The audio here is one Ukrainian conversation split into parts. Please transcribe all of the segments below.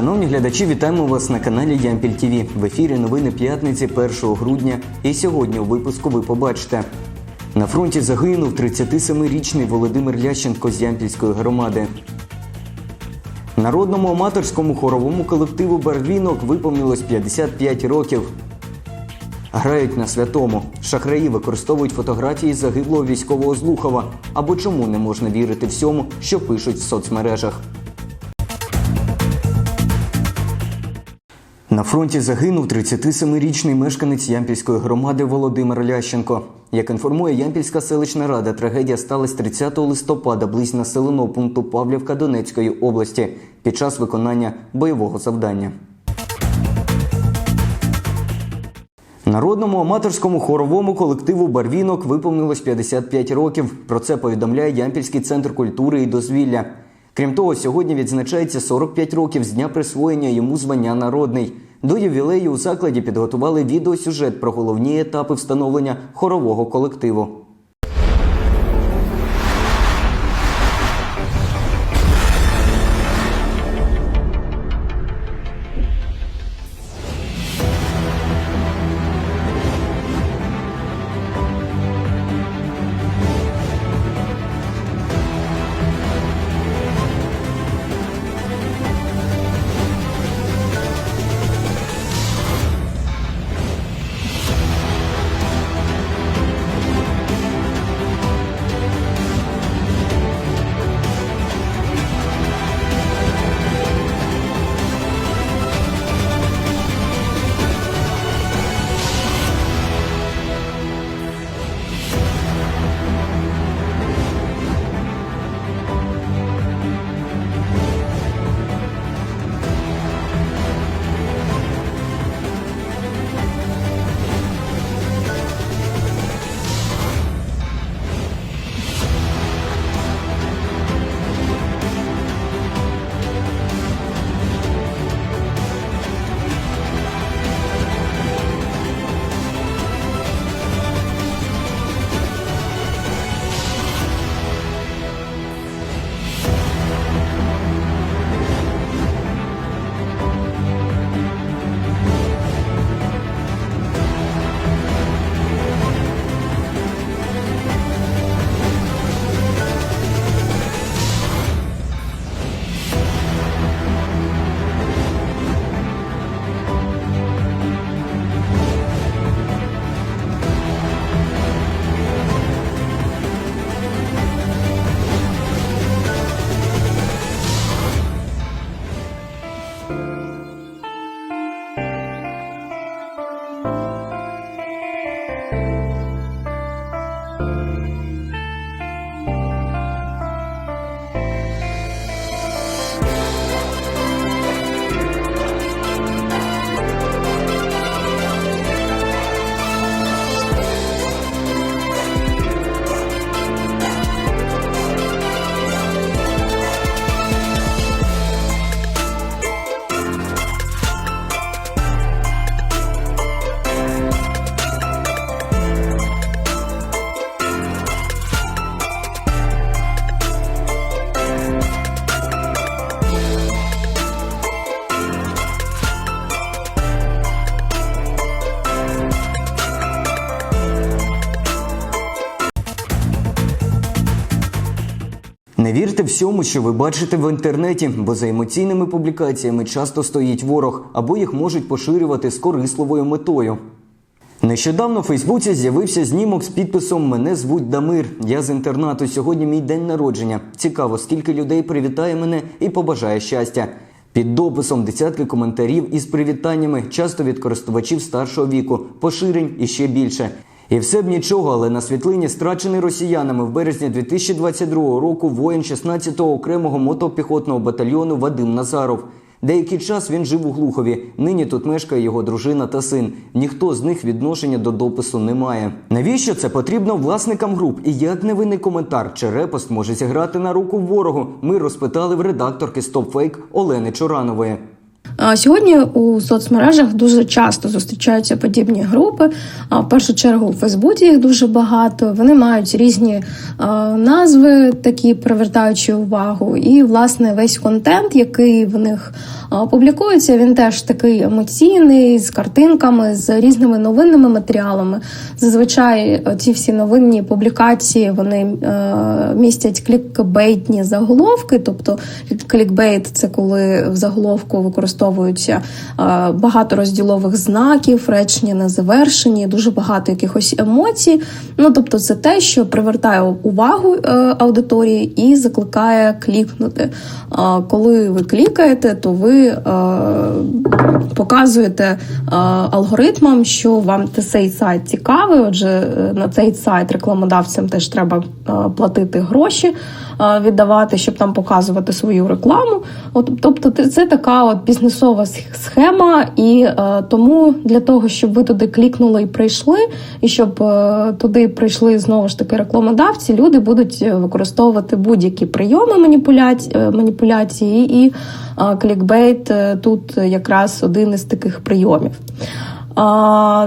Шановні глядачі, вітаємо вас на каналі Ямпіль ТВ. В ефірі новини п'ятниці 1 грудня. І сьогодні у випуску ви побачите. На фронті загинув 37-річний Володимир Лященко з Ямпільської громади. Народному аматорському хоровому колективу Барвінок виповнилось 55 років. Грають на святому. Шахраї використовують фотографії загиблого військового з Лухова. Або чому не можна вірити всьому, що пишуть в соцмережах. На фронті загинув 37-річний мешканець Ямпільської громади Володимир Лященко. Як інформує Ямпільська селищна рада, трагедія сталася 30 листопада близь населеного пункту Павлівка Донецької області під час виконання бойового завдання. Народному аматорському хоровому колективу Барвінок виповнилось 55 років. Про це повідомляє Ямпільський центр культури і дозвілля. Крім того, сьогодні відзначається 45 років з дня присвоєння йому звання народний. До ювілею у закладі підготували відеосюжет про головні етапи встановлення хорового колективу. Не вірте всьому, що ви бачите в інтернеті, бо за емоційними публікаціями часто стоїть ворог або їх можуть поширювати з корисливою метою. Нещодавно в Фейсбуці з'явився знімок з підписом Мене звуть Дамир. Я з інтернату. Сьогодні мій день народження. Цікаво, скільки людей привітає мене і побажає щастя. Під дописом десятки коментарів із привітаннями, часто від користувачів старшого віку, поширень і ще більше. І все б нічого, але на світлині страчений росіянами в березні 2022 року воїн 16-го окремого мотопіхотного батальйону Вадим Назаров. Деякий час він жив у Глухові. Нині тут мешкає його дружина та син. Ніхто з них відношення до допису не має. Навіщо це потрібно власникам груп? І як невинний коментар чи репост може зіграти на руку ворогу? Ми розпитали в редакторки StopFake Олени Чоранової. Сьогодні у соцмережах дуже часто зустрічаються подібні групи. В першу чергу у Фейсбуці їх дуже багато. Вони мають різні назви, такі привертаючи увагу. І власне весь контент, який в них публікується, він теж такий емоційний, з картинками, з різними новинними матеріалами. Зазвичай е, ці всі новинні публікації вони е, містять клікбейтні заголовки. Тобто клікбейт це коли в заголовку використовуються е, багато розділових знаків, речення на завершенні, дуже багато якихось емоцій. Ну тобто, це те, що привертає увагу е, аудиторії і закликає клікнути. Коли ви клікаєте, то ви е, показуєте е, алгоритмам, що вам цей сайт цікавий. Отже, е, на цей сайт рекламодавцям теж треба е, платити гроші, е, віддавати, щоб там показувати свою рекламу. От, тобто, це- така от бізнесова схема, і е, тому для того, щоб ви туди клікнули і прийшли, і щоб е, туди прийшли знову ж таки рекламодавці, люди будуть е, використовувати будь-які прийоми маніпуляції, маніпуляції і клікбейт тут якраз один із таких прийомів.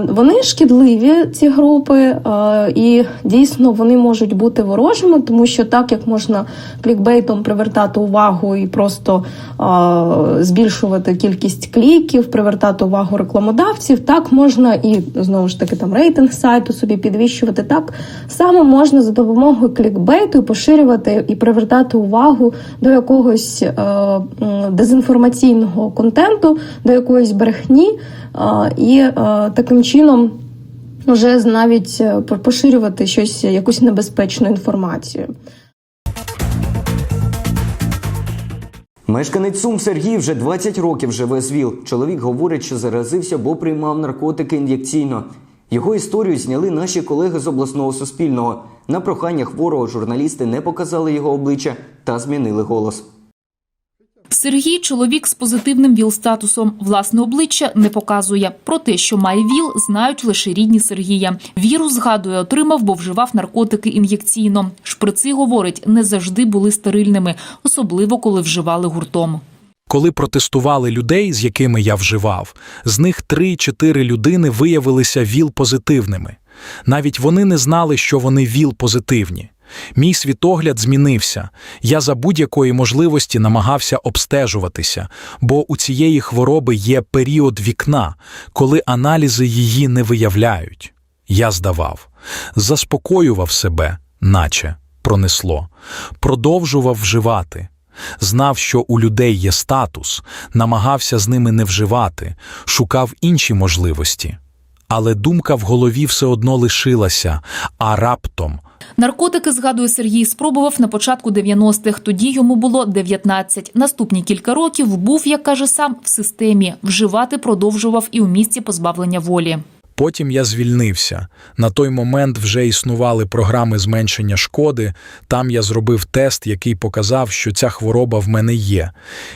Вони шкідливі, ці групи, а, і дійсно вони можуть бути ворожими, тому що так як можна клікбейтом привертати увагу і просто а, збільшувати кількість кліків, привертати увагу рекламодавців, так можна і знову ж таки там рейтинг сайту собі підвищувати. Так само можна за допомогою клікбейту поширювати і привертати увагу до якогось е, дезінформаційного контенту, до якоїсь брехні. І е, таким чином вже навіть е, поширювати щось, якусь небезпечну інформацію. Мешканець Сум Сергій вже 20 років живе з ВІЛ. Чоловік говорить, що заразився, бо приймав наркотики ін'єкційно. Його історію зняли наші колеги з обласного суспільного. На прохання хворого журналісти не показали його обличчя та змінили голос. Сергій чоловік з позитивним ВІЛ-статусом. Власне обличчя не показує. Про те, що має ВІЛ, знають лише рідні Сергія. Вірус, згадує, отримав, бо вживав наркотики ін'єкційно. Шприци, говорить, не завжди були стерильними, особливо коли вживали гуртом. Коли протестували людей, з якими я вживав, з них 3-4 людини виявилися ВІЛ-позитивними. Навіть вони не знали, що вони ВІЛ-позитивні. Мій світогляд змінився. Я за будь-якої можливості намагався обстежуватися, бо у цієї хвороби є період вікна, коли аналізи її не виявляють. Я здавав, заспокоював себе, наче пронесло, продовжував вживати. Знав, що у людей є статус, намагався з ними не вживати, шукав інші можливості. Але думка в голові все одно лишилася, а раптом Наркотики, згадує Сергій, спробував на початку 90-х. Тоді йому було 19. Наступні кілька років був, як каже сам, в системі. Вживати продовжував і у місці позбавлення волі. Потім я звільнився. На той момент вже існували програми зменшення шкоди. Там я зробив тест, який показав, що ця хвороба в мене є.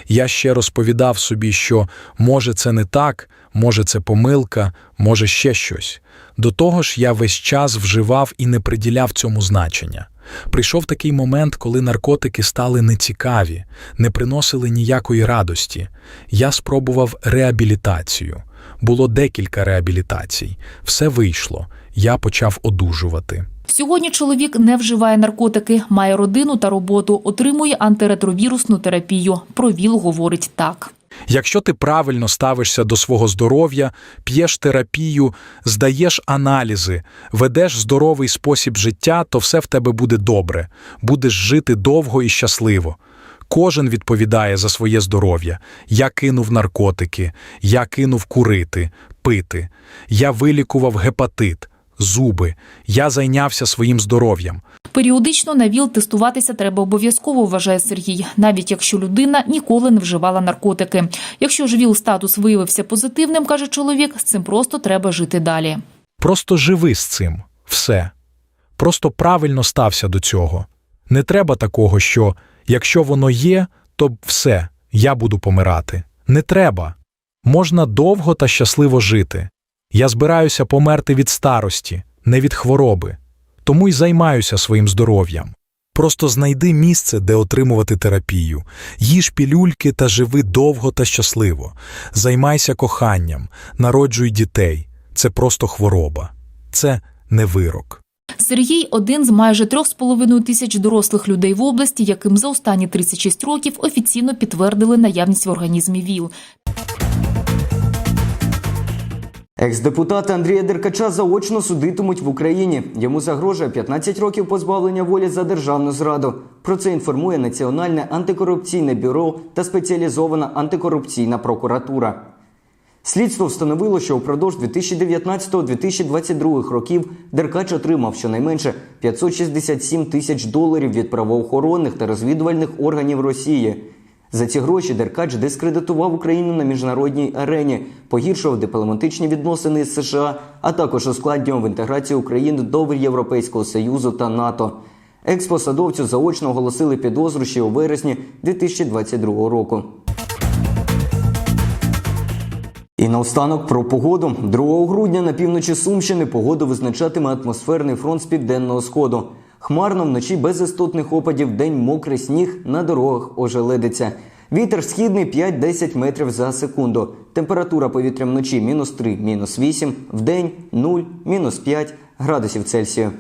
Я ще розповідав собі, що може це не так, може це помилка, може ще щось. До того ж, я весь час вживав і не приділяв цьому значення. Прийшов такий момент, коли наркотики стали нецікаві, не приносили ніякої радості. Я спробував реабілітацію. Було декілька реабілітацій. Все вийшло. Я почав одужувати. Сьогодні чоловік не вживає наркотики, має родину та роботу, отримує антиретровірусну терапію. Про ВІЛ говорить так. Якщо ти правильно ставишся до свого здоров'я, п'єш терапію, здаєш аналізи, ведеш здоровий спосіб життя, то все в тебе буде добре, будеш жити довго і щасливо. Кожен відповідає за своє здоров'я. Я кинув наркотики, я кинув курити, пити, я вилікував гепатит, зуби, я зайнявся своїм здоров'ям. Періодично на ВІЛ тестуватися треба обов'язково, вважає Сергій, навіть якщо людина ніколи не вживала наркотики. Якщо ж ВІЛ-статус виявився позитивним, каже чоловік, з цим просто треба жити далі. Просто живи з цим. Все. Просто правильно стався до цього. Не треба такого, що якщо воно є, то все, я буду помирати. Не треба. Можна довго та щасливо жити. Я збираюся померти від старості, не від хвороби. Тому й займаюся своїм здоров'ям. Просто знайди місце, де отримувати терапію. Їж пілюльки та живи довго та щасливо. Займайся коханням, народжуй дітей. Це просто хвороба. Це не вирок. Сергій один з майже трьох з половиною тисяч дорослих людей в області, яким за останні 36 років офіційно підтвердили наявність в організмі ВІЛ. Екс-депутата Андрія Деркача заочно судитимуть в Україні. Йому загрожує 15 років позбавлення волі за державну зраду. Про це інформує Національне антикорупційне бюро та спеціалізована антикорупційна прокуратура. Слідство встановило, що упродовж 2019-2022 років Деркач отримав щонайменше 567 тисяч доларів від правоохоронних та розвідувальних органів Росії. За ці гроші Деркач дискредитував Україну на міжнародній арені, погіршував дипломатичні відносини з США, а також ускладнював інтеграцію України до Європейського Союзу та НАТО. Експосадовцю заочно оголосили підозру ще у вересні 2022 року. І наостанок про погоду. 2 грудня на півночі Сумщини погоду визначатиме атмосферний фронт з південного сходу. Хмарно вночі без істотних опадів, день мокрий сніг, на дорогах ожеледиться. Вітер східний 5-10 метрів за секунду. Температура повітря вночі мінус 3, мінус 8, вдень 0, мінус 5 градусів Цельсію.